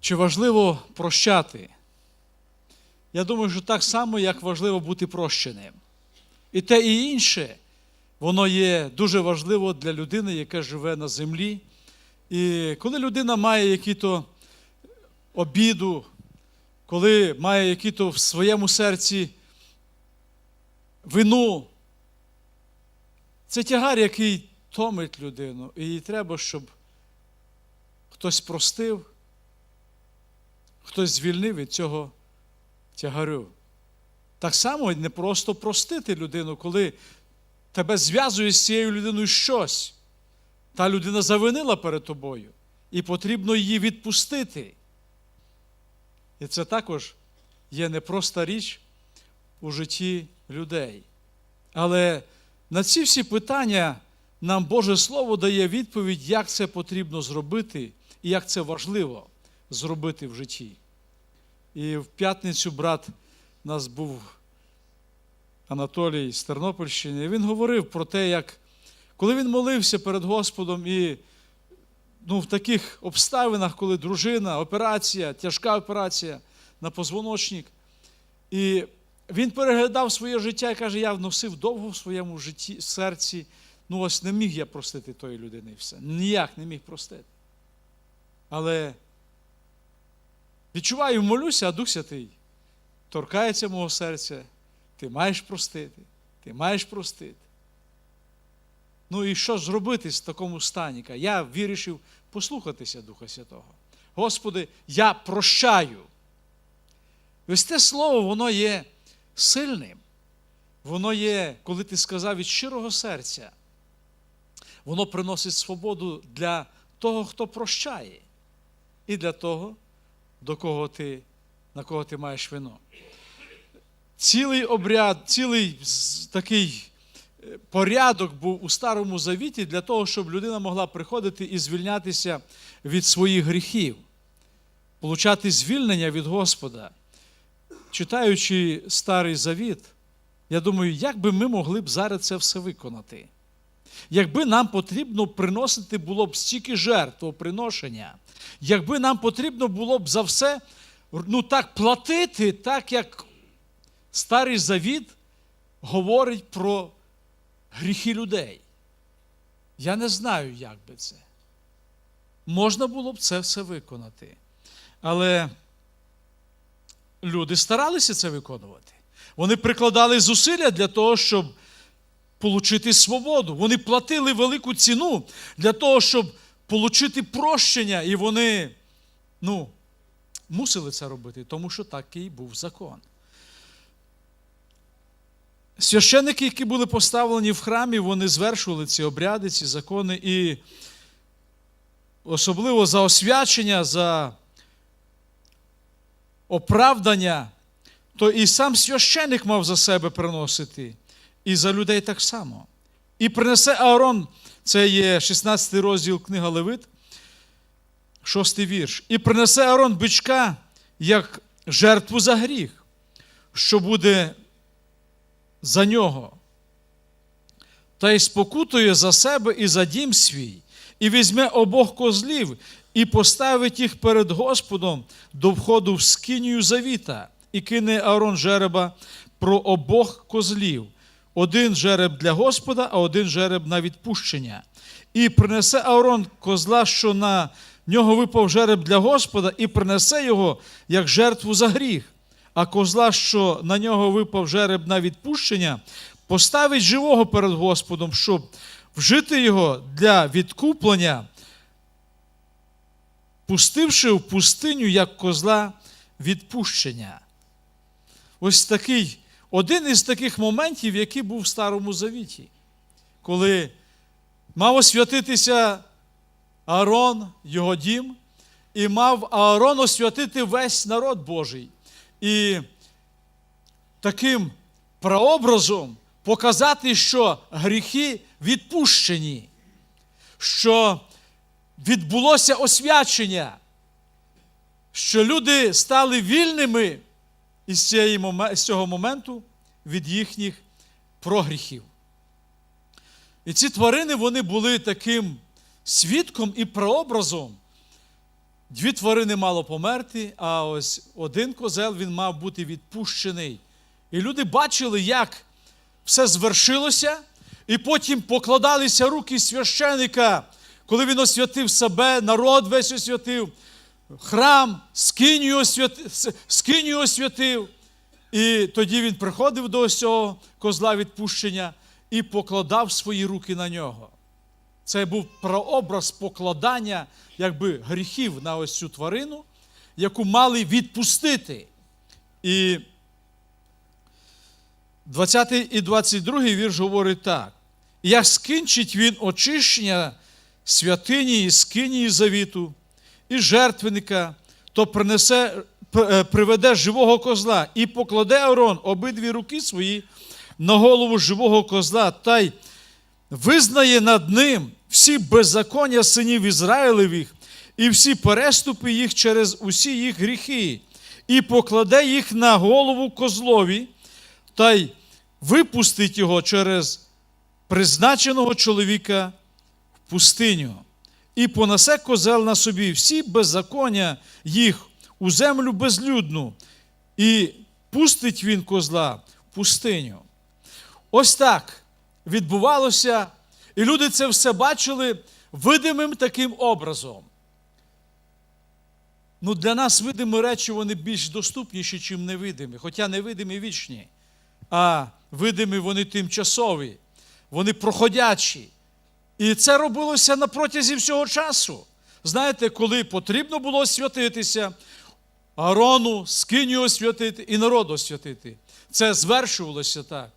Чи важливо прощати? Я думаю, що так само, як важливо бути прощеним. І те, і інше, воно є дуже важливо для людини, яка живе на землі. І коли людина має який-то обіду, коли має який-то в своєму серці вину, це тягар, який томить людину. І їй треба, щоб хтось простив, хтось звільнив від цього тягарю. Так само не просто простити людину, коли тебе зв'язує з цією людиною щось. Та людина завинила перед тобою, і потрібно її відпустити. І це також є непроста річ у житті людей. Але на ці всі питання нам Боже Слово дає відповідь, як це потрібно зробити і як це важливо зробити в житті. І в п'ятницю брат у нас був Анатолій з Тернопільщини, і він говорив про те, як коли він молився перед Господом і ну, в таких обставинах, коли дружина, операція, тяжка операція на позвоночник, і він переглядав своє життя і каже, я носив довго в своєму житті, серці, ну ось не міг я простити тої людини все. Ніяк не міг простити. Але відчуваю, молюся, а Дух Святий торкається мого серця. Ти маєш простити, ти маєш простити. Ну і що зробити з такому стані? Я вирішив послухатися Духа Святого. Господи, я прощаю. Ось те слово, воно є сильним. Воно є, коли ти сказав від щирого серця, воно приносить свободу для того, хто прощає, і для того, до кого ти, на кого ти маєш вину. Цілий обряд, цілий такий порядок був у Старому Завіті для того, щоб людина могла приходити і звільнятися від своїх гріхів, получати звільнення від Господа. Читаючи Старий Завіт, я думаю, як би ми могли б зараз це все виконати? Якби нам потрібно приносити було б стільки жертвоприношення, якби нам потрібно було б за все ну, так платити, так як Старий Завіт говорить про гріхи людей. Я не знаю, як би це. Можна було б це все виконати. Але люди старалися це виконувати. Вони прикладали зусилля для того, щоб отримати свободу. Вони платили велику ціну для того, щоб отримати прощення. І вони ну, мусили це робити, тому що такий був закон. Священники, які були поставлені в храмі, вони звершували ці обряди, ці закони, і особливо за освячення, за оправдання, то і сам священник мав за себе приносити, і за людей так само. І принесе Аарон, це є 16 розділ книга Левит, 6 вірш. І принесе Аарон бичка як жертву за гріх, що буде за нього, та й спокутує за себе і за дім свій, і візьме обох козлів, і поставить їх перед Господом до входу в скинію завіта, і кине Аарон жереба про обох козлів. Один жереб для Господа, а один жереб на відпущення. І принесе Аарон козла, що на нього випав жереб для Господа, і принесе його як жертву за гріх а козла, що на нього випав жереб на відпущення, поставить живого перед Господом, щоб вжити його для відкуплення, пустивши в пустиню як козла відпущення. Ось такий один із таких моментів, який був в Старому Завіті, коли мав освятитися Аарон, його дім, і мав Аарон освятити весь народ Божий. І таким прообразом показати, що гріхи відпущені, що відбулося освячення, що люди стали вільними із цього моменту від їхніх прогріхів. І ці тварини вони були таким свідком і прообразом дві тварини мало померти, а ось один козел він мав бути відпущений. І люди бачили, як все звершилося, і потім покладалися руки священика, коли він освятив себе, народ весь освятив, храм, скинію освятив, скинію. І тоді він приходив до ось цього козла відпущення і покладав свої руки на нього. Це був прообраз покладання якби, гріхів на ось цю тварину, яку мали відпустити. І 20 і 22 вірш говорить так: як скінчить він очищення святині і скинії завіту, і жертвенника, то принесе, е, приведе живого козла і покладе Арон обидві руки свої на голову живого козла, та й визнає над ним всі беззаконня синів Ізраїлевих і всі переступи їх через усі їх гріхи, і покладе їх на голову козлові, та й випустить його через призначеного чоловіка в пустиню, і понесе козел на собі всі беззаконня їх у землю безлюдну, і пустить він козла в пустиню. Ось так відбувалося, і люди це все бачили видимим таким образом. Ну, Для нас видимі речі вони більш доступніші, ніж невидимі, хоча невидимі вічні, а видимі вони тимчасові, вони проходячі. І це робилося на протязі всього часу. Знаєте, коли потрібно було святитися, Аарону, скиню освятити і народ освятити. Це звершувалося так.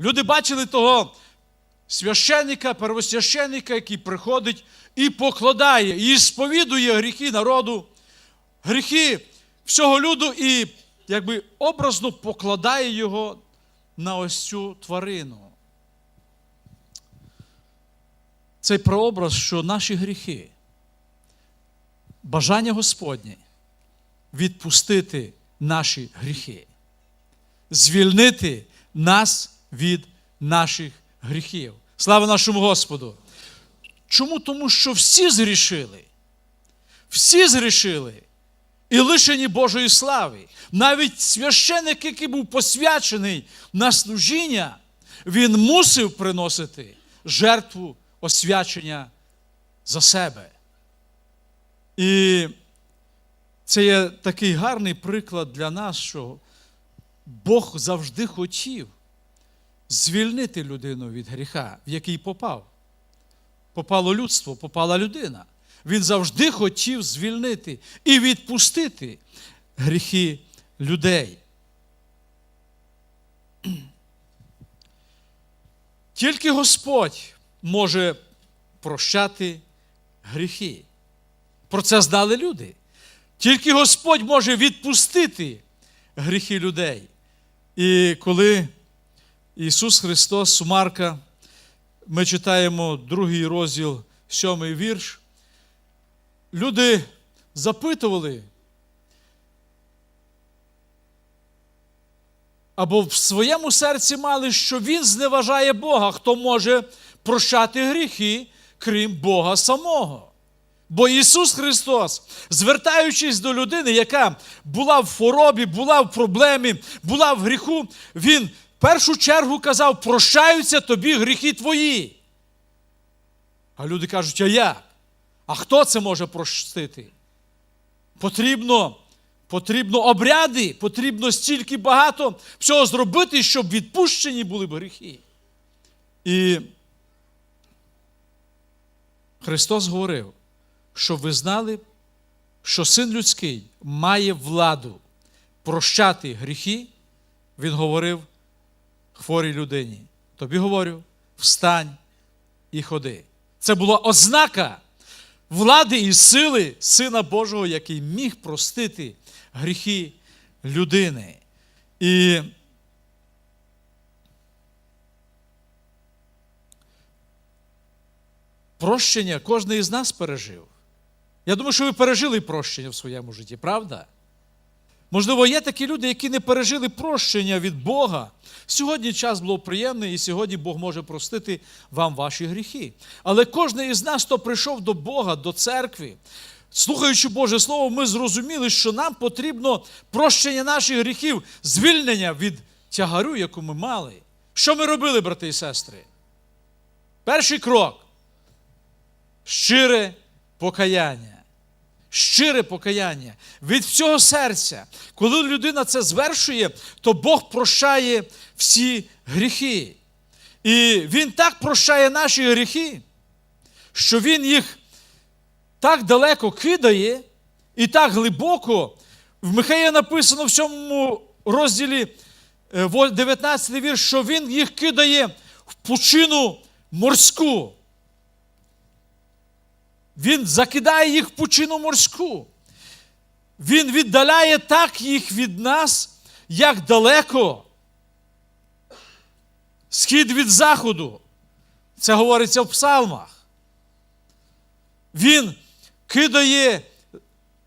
Люди бачили того священника, первосвященника, який приходить і покладає, і сповідує гріхи народу, гріхи всього люду, і якби образно покладає його на ось цю тварину. Цей прообраз, що наші гріхи, бажання Господнє відпустити наші гріхи, звільнити нас від наших гріхів. Слава нашому Господу! Чому? Тому що всі згрішили. Всі згрішили і лишені Божої слави. Навіть священик, який був посвячений на служіння, він мусив приносити жертву освячення за себе. І це є такий гарний приклад для нас, що Бог завжди хотів звільнити людину від гріха, в який попав. Попало людство, попала людина. Він завжди хотів звільнити і відпустити гріхи людей. Тільки Господь може прощати гріхи. Про це знали люди. Тільки Господь може відпустити гріхи людей. І коли Ісус Христос, Марка, ми читаємо другий розділ, сьомий вірш, люди запитували, або в своєму серці мали, що Він зневажає Бога, хто може прощати гріхи, крім Бога самого. Бо Ісус Христос, звертаючись до людини, яка була в хворобі, була в проблемі, була в гріху, Він в першу чергу казав, прощаються тобі гріхи твої. А люди кажуть, а як? А хто це може простити? Потрібно, потрібно обряди, потрібно стільки багато всього зробити, щоб відпущені були б гріхи. І Христос говорив, щоб ви знали, що син людський має владу прощати гріхи, він говорив хворій людині. Тобі говорю, встань і ходи. Це була ознака влади і сили Сина Божого, який міг простити гріхи людини. І прощення кожен із нас пережив. Я думаю, що ви пережили прощення в своєму житті, правда? Можливо, є такі люди, які не пережили прощення від Бога. Сьогодні час був приємний, і сьогодні Бог може простити вам ваші гріхи. Але кожен із нас, хто прийшов до Бога, до церкви, слухаючи Боже Слово, ми зрозуміли, що нам потрібно прощення наших гріхів, звільнення від тягарю, яку ми мали. Що ми робили, брати і сестри? Перший крок щире покаяння. Щире покаяння від всього серця. Коли людина це звершує, то Бог прощає всі гріхи. І Він так прощає наші гріхи, що Він їх так далеко кидає і так глибоко. В Михаї написано в цьому розділі е, во- 19 вірш, що Він їх кидає в пучину морську. Він закидає їх в пучину морську. Він віддаляє так їх від нас, як далеко. Схід від заходу. Це говориться в псалмах. Він кидає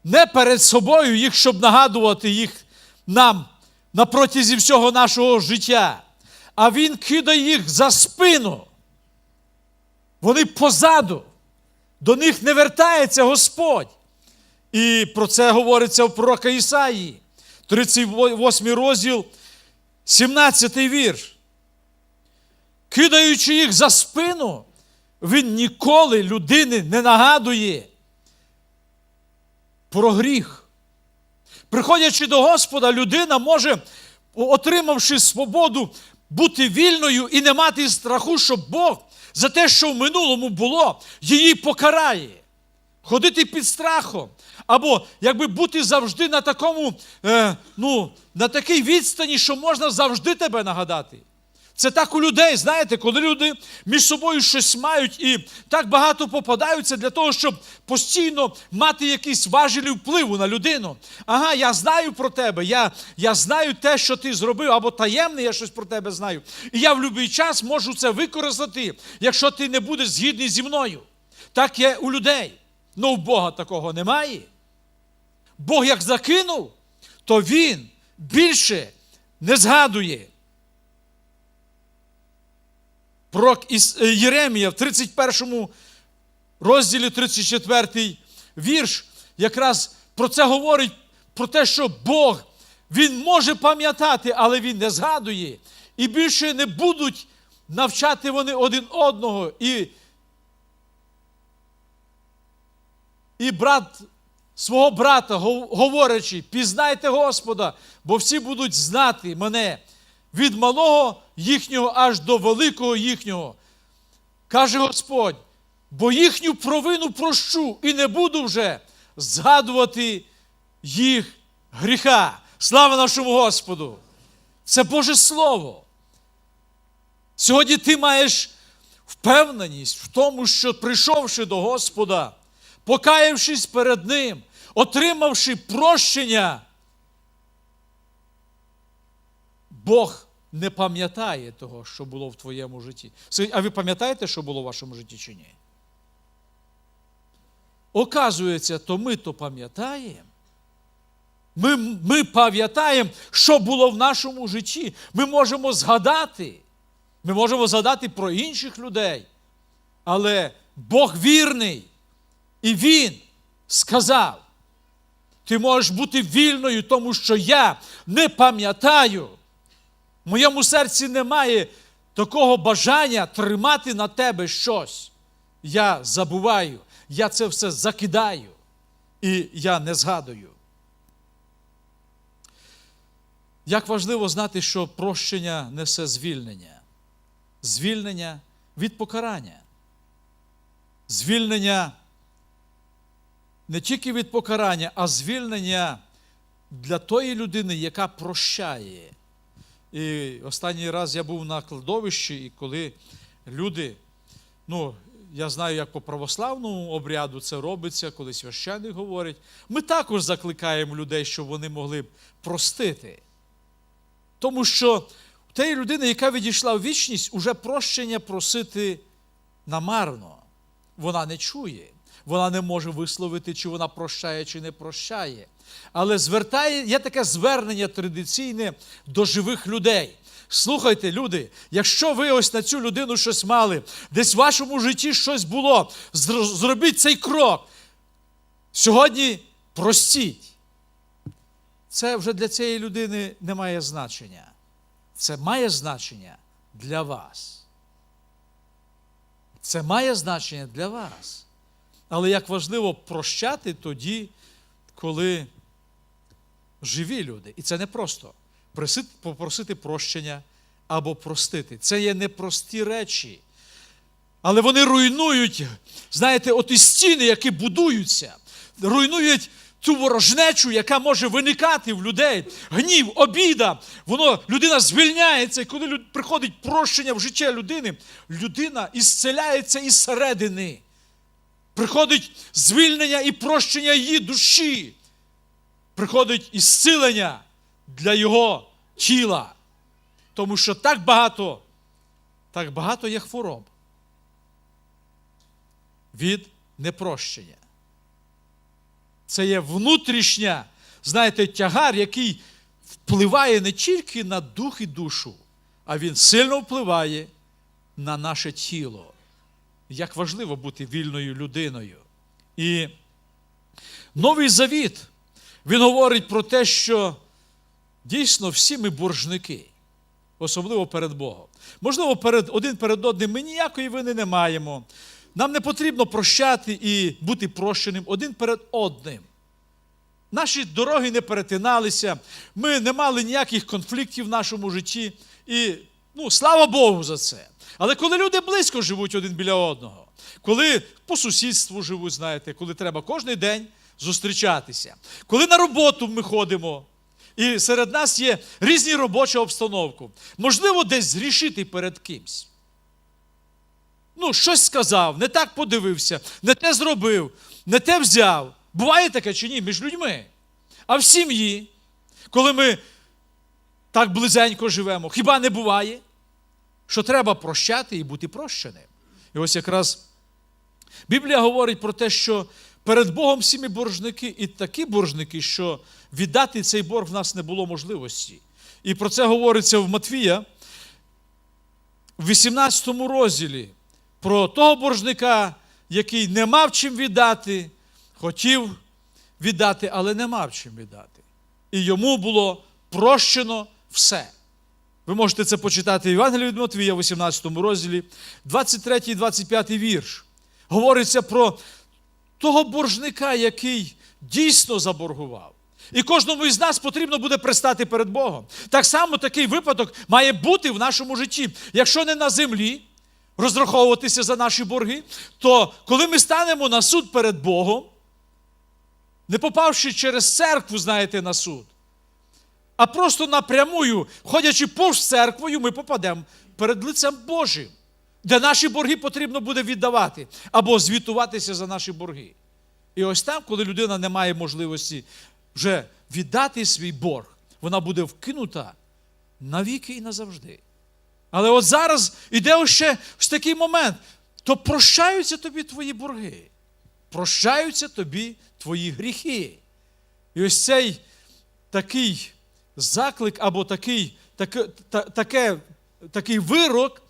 не перед собою їх, щоб нагадувати їх нам на протязі всього нашого життя, а він кидає їх за спину. Вони позаду. До них не вертається Господь. І про це говориться в пророка Ісаї, 38 розділ, 17 вірш. Кидаючи їх за спину, він ніколи людини не нагадує про гріх. Приходячи до Господа, людина може, отримавши свободу, бути вільною і не мати страху, що Бог за те, що в минулому було, її покарає. Ходити під страхом. Або якби бути завжди на такому, е, ну, на такій відстані, що можна завжди тебе нагадати. Це так у людей, знаєте, коли люди між собою щось мають і так багато попадаються для того, щоб постійно мати якісь важелі впливу на людину. Ага, я знаю про тебе, я, я знаю те, що ти зробив, або таємне, я щось про тебе знаю. І я в будь-який час можу це використати, якщо ти не будеш згідний зі мною. Так є у людей. Ну, у Бога такого немає. Бог як закинув, то Він більше не згадує. Пророк е, Єремія в 31 розділі 34 вірш якраз про це говорить, про те, що Бог, Він може пам'ятати, але Він не згадує. І більше не будуть навчати вони один одного. І, і брат свого брата, говорячи, пізнайте Господа, бо всі будуть знати мене від малого їхнього аж до великого їхнього. Каже Господь, бо їхню провину прощу і не буду вже згадувати їх гріха. Слава нашому Господу! Це Боже Слово. Сьогодні ти маєш впевненість в тому, що прийшовши до Господа, покаявшись перед Ним, отримавши прощення, Бог не пам'ятає того, що було в твоєму житті. А ви пам'ятаєте, що було в вашому житті чи ні? Оказується, то ми то пам'ятаємо. Ми, ми пам'ятаємо, що було в нашому житті. Ми можемо згадати. Ми можемо згадати про інших людей. Але Бог вірний. І Він сказав: ти можеш бути вільною, тому що я не пам'ятаю. В моєму серці немає такого бажання тримати на тебе щось. Я забуваю, я це все закидаю. І я не згадую. Як важливо знати, що прощення несе звільнення. Звільнення від покарання. Звільнення не тільки від покарання, а звільнення для тої людини, яка прощає. І останній раз я був на кладовищі, і коли люди, ну, я знаю, як по православному обряду це робиться, коли священник говорить, ми також закликаємо людей, щоб вони могли б простити. Тому що в тієї людини, яка відійшла в вічність, уже прощення просити намарно. Вона не чує, вона не може висловити, чи вона прощає, чи не прощає. Але звертає, є таке звернення традиційне до живих людей. Слухайте, люди, якщо ви ось на цю людину щось мали, десь в вашому житті щось було, зробіть цей крок. Сьогодні простіть. Це вже для цієї людини не має значення. Це має значення для вас. Це має значення для вас. Але як важливо прощати тоді, коли живі люди. І це не просто попросити прощення або простити. Це є непрості речі. Але вони руйнують, знаєте, от і стіни, які будуються, руйнують ту ворожнечу, яка може виникати в людей. Гнів, обіда, воно людина звільняється, і коли приходить прощення в життя людини, людина ісцеляється із середини. Приходить звільнення і прощення її душі. Приходить ісцілення для його тіла. Тому що так багато, так багато є хвороб від непрощення. Це є внутрішня, знаєте, тягар, який впливає не тільки на дух і душу, а він сильно впливає на наше тіло. Як важливо бути вільною людиною. І Новий Завіт, він говорить про те, що дійсно всі ми боржники, особливо перед Богом. Можливо, перед, один перед одним ми ніякої вини не маємо. Нам не потрібно прощати і бути прощеним один перед одним. Наші дороги не перетиналися, ми не мали ніяких конфліктів в нашому житті. І ну, слава Богу за це. Але коли люди близько живуть один біля одного, коли по сусідству живуть, знаєте, коли треба кожен день зустрічатися, коли на роботу ми ходимо, і серед нас є різні робочі обстановки, можливо, десь зрішити перед кимсь. Ну, щось сказав, не так подивився, не те зробив, не те взяв. Буває таке чи ні між людьми? А в сім'ї, коли ми так близенько живемо, хіба не буває, що треба прощати і бути прощеним? І ось якраз Біблія говорить про те, що перед Богом всі ми боржники, і такі боржники, що віддати цей борг в нас не було можливості. І про це говориться в Матвія в 18 розділі про того боржника, який не мав чим віддати, хотів віддати, але не мав чим віддати. І йому було прощено все. Ви можете це почитати в Євангелії від Матвія, 18 розділі, 23 і 25 вірш. Говориться про того боржника, який дійсно заборгував. І кожному із нас потрібно буде пристати перед Богом. Так само такий випадок має бути в нашому житті. Якщо не на землі розраховуватися за наші борги, то коли ми станемо на суд перед Богом, не попавши через церкву, знаєте, на суд, а просто напрямую, ходячи повз церквою, ми попадемо перед лицем Божим, де наші борги потрібно буде віддавати або звітуватися за наші борги. І ось там, коли людина не має можливості вже віддати свій борг, вона буде вкинута навіки і назавжди. Але от зараз іде ще ось такий момент, то прощаються тобі твої борги, прощаються тобі твої гріхи. І ось цей такий заклик або такий, таке, та, таке, такий вирок,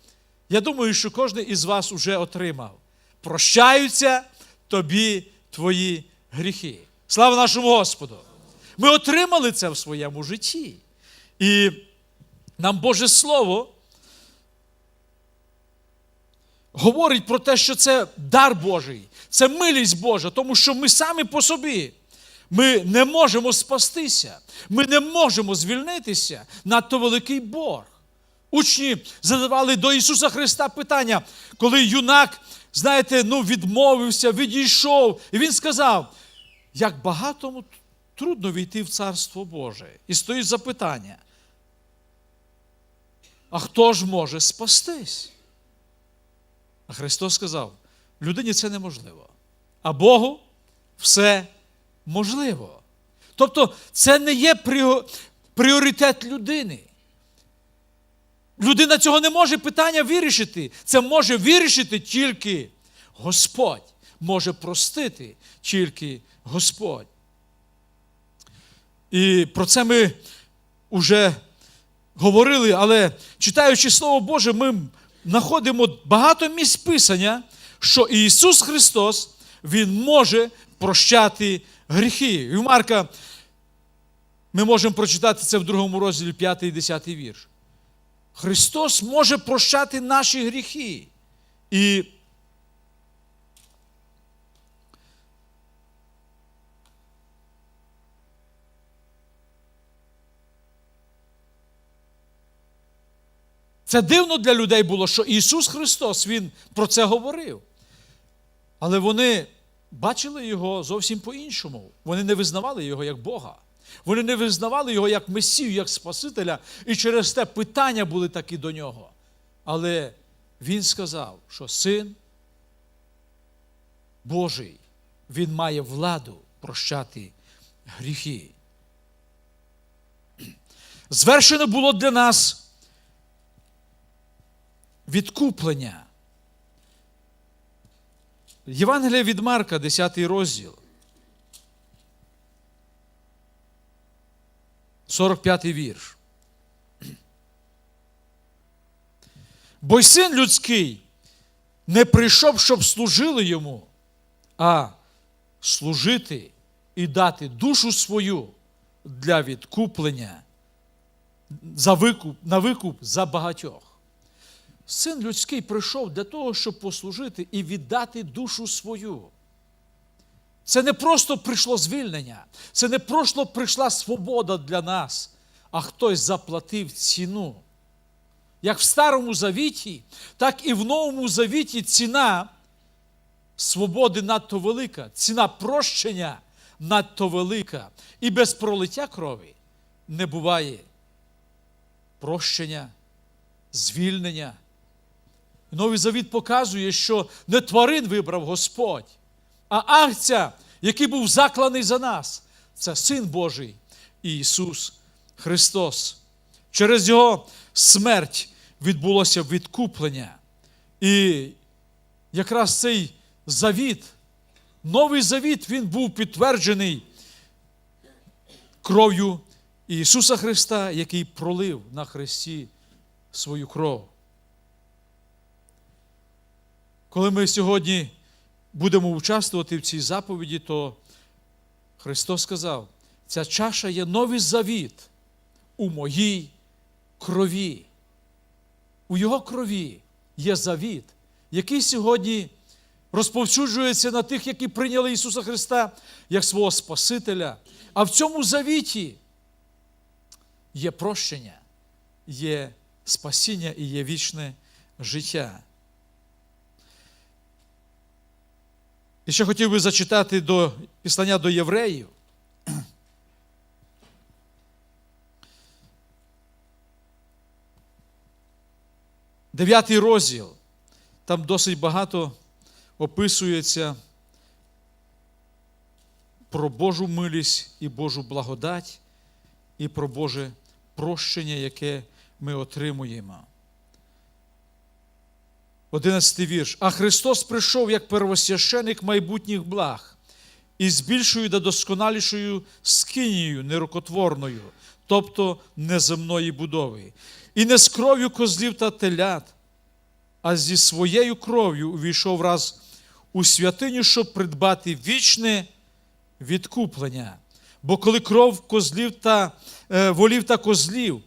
я думаю, що кожен із вас уже отримав. Прощаються тобі твої гріхи. Слава нашому Господу! Ми отримали це в своєму житті. І нам Боже Слово говорить про те, що це дар Божий, це милість Божа, тому що ми самі по собі. Ми не можемо спастися, ми не можемо звільнитися надто великий борг. Учні задавали до Ісуса Христа питання, коли юнак, знаєте, ну, відмовився, відійшов, і Він сказав, як багатому трудно війти в Царство Боже. І стоїть запитання. А хто ж може спастись? А Христос сказав: людині це неможливо, а Богу все можливо. Тобто, це не є пріоритет людини. Людина цього не може питання вирішити. Це може вирішити тільки Господь. Може простити тільки Господь. І про це ми вже говорили, але читаючи Слово Боже, ми знаходимо багато місць Писання, що Ісус Христос, Він може прощати гріхи. І в Марка ми можемо прочитати це в другому розділі 5 і 10 вірш. Христос може прощати наші гріхи. І Це дивно для людей було, що Ісус Христос Він про це говорив. Але вони бачили Його зовсім по-іншому. Вони не визнавали Його як Бога. Вони не визнавали Його як Месію, як Спасителя, і через те питання були такі до нього. Але Він сказав, що син Божий, Він має владу прощати гріхи. Звершено було для нас відкуплення. Євангелія від Марка, 10 розділ. 45 вірш. Бо й син людський не прийшов, щоб служили йому, а служити і дати душу свою для відкуплення за викуп, на викуп за багатьох. Син людський прийшов для того, щоб послужити і віддати душу свою. Це не просто прийшло звільнення, це не просто прийшла свобода для нас, а хтось заплатив ціну. Як в Старому Завіті, так і в Новому Завіті ціна свободи надто велика, ціна прощення надто велика. І без пролиття крові не буває прощення, звільнення. Новий Завіт показує, що не тварин вибрав Господь, а акція, який був закланий за нас, це Син Божий Ісус Христос. Через Його смерть відбулося відкуплення. І якраз цей завіт, новий завіт, він був підтверджений кров'ю Ісуса Христа, який пролив на Христі свою кров. Коли ми сьогодні будемо участвувати в цій заповіді, то Христос сказав, ця чаша є новий завіт у моїй крові. У Його крові є завіт, який сьогодні розповсюджується на тих, які прийняли Ісуса Христа як свого Спасителя. А в цьому завіті є прощення, є спасіння і є вічне життя. І ще хотів би зачитати до післання до євреїв. Дев'ятий розділ. Там досить багато описується про Божу милість і Божу благодать, і про Боже прощення, яке ми отримуємо. Одинадцятий вірш. А Христос прийшов як первосвященик майбутніх благ і з більшою та досконалішою скинією нерукотворною, тобто неземної будови, і не з кров'ю козлів та телят, а зі своєю кров'ю увійшов раз у святиню, щоб придбати вічне відкуплення. Бо коли кров козлів та е, волів та козлів,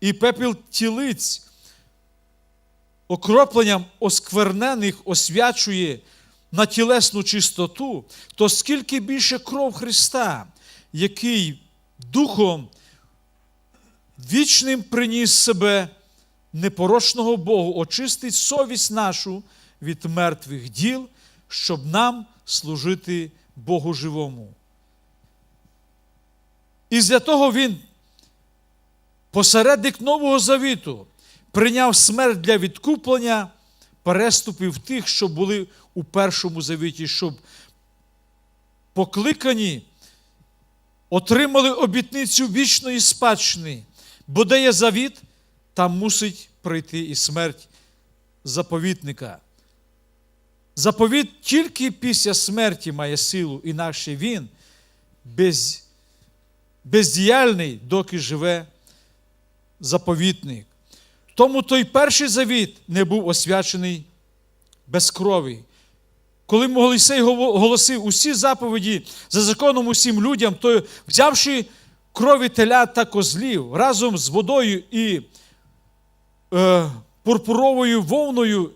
і пепіл тілиць окропленням осквернених освячує на тілесну чистоту, то скільки більше кров Христа, який Духом вічним приніс себе непорочного Богу, очистить совість нашу від мертвих діл, щоб нам служити Богу живому. І для того Він, посередник Нового Завіту, прийняв смерть для відкуплення переступів тих, що були у першому завіті, щоб покликані отримали обітницю вічної спадщини, бо де є завіт, там мусить прийти і смерть заповітника. Заповіт тільки після смерті має силу, інакше він без, бездіяльний, доки живе заповітник. Тому той перший завіт не був освячений без крові. коли Моїсей голосив усі заповіді за законом усім людям, то взявши крові телят та козлів разом з водою і е, пурпуровою вовною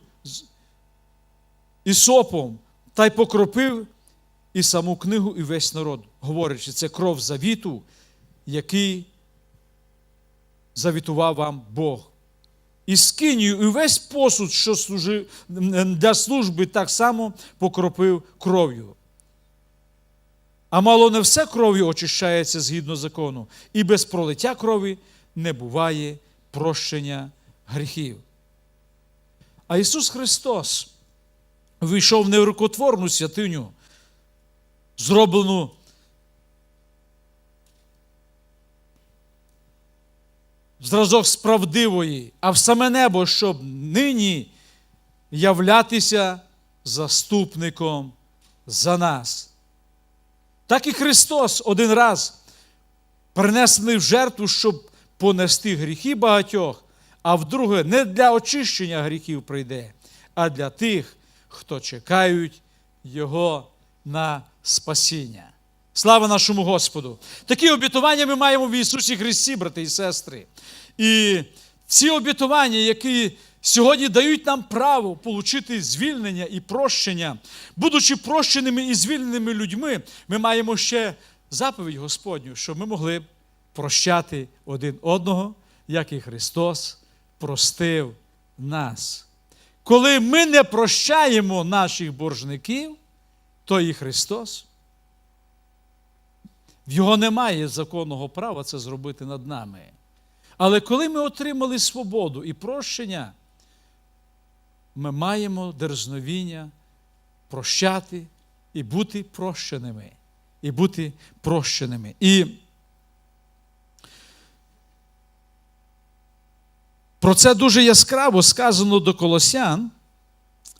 і сопом, та й покропив і саму книгу, і весь народ, говорячи, це кров завіту, який завітував вам Бог. І скинію, і весь посуд, що служив для служби, так само покропив кров'ю. А мало не все кров'ю очищається згідно закону, і без пролиття крові не буває прощення гріхів. А Ісус Христос вийшов в нерукотворну святиню, зроблену зразок справдивої, а в саме небо, щоб нині являтися заступником за нас. Так і Христос один раз принесений в жертву, щоб понести гріхи багатьох, а вдруге не для очищення гріхів прийде, а для тих, хто чекають Його на спасіння. Слава нашому Господу! Такі обітування ми маємо в Ісусі Христі, брати і сестри. І ці обітування, які сьогодні дають нам право отримати звільнення і прощення, будучи прощеними і звільненими людьми, ми маємо ще заповідь Господню, щоб ми могли прощати один одного, як і Христос простив нас. Коли ми не прощаємо наших боржників, то і Христос. В його немає законного права це зробити над нами. Але коли ми отримали свободу і прощення, ми маємо дерзновіння прощати і бути прощеними. І бути прощеними. І про це дуже яскраво сказано до Колосян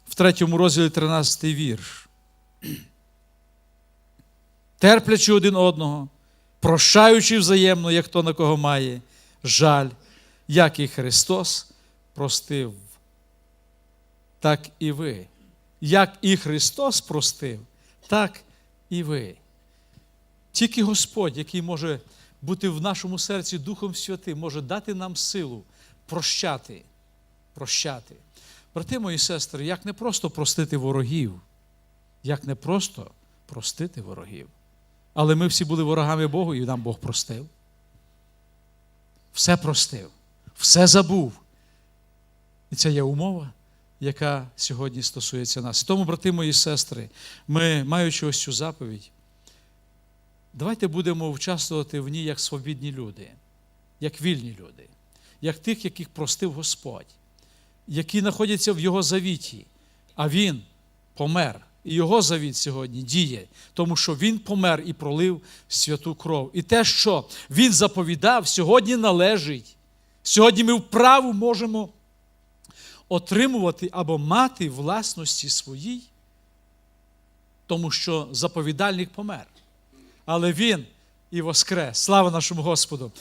в третьому розділі 13 вірш. Терплячи один одного, прощаючи взаємно, як хто на кого має жаль, як і Христос простив, так і ви. Як і Христос простив, так і ви. Тільки Господь, який може бути в нашому серці Духом Святим, може дати нам силу прощати. Прощати. Брати мої сестри, як не просто простити ворогів, як не просто простити ворогів. Але ми всі були ворогами Богу, і нам Бог простив. Все простив, все забув. І це є умова, яка сьогодні стосується нас. Тому, брати мої сестри, ми, маючи ось цю заповідь, давайте будемо участвувати в ній як свобідні люди, як вільні люди, як тих, яких простив Господь, які знаходяться в Його завіті, а Він помер. І його завіт сьогодні діє, тому що він помер і пролив святу кров. І те, що він заповідав, сьогодні належить. Сьогодні ми вправу можемо отримувати або мати власності своїй, тому що заповідальник помер. Але він і воскрес. Слава нашому Господу!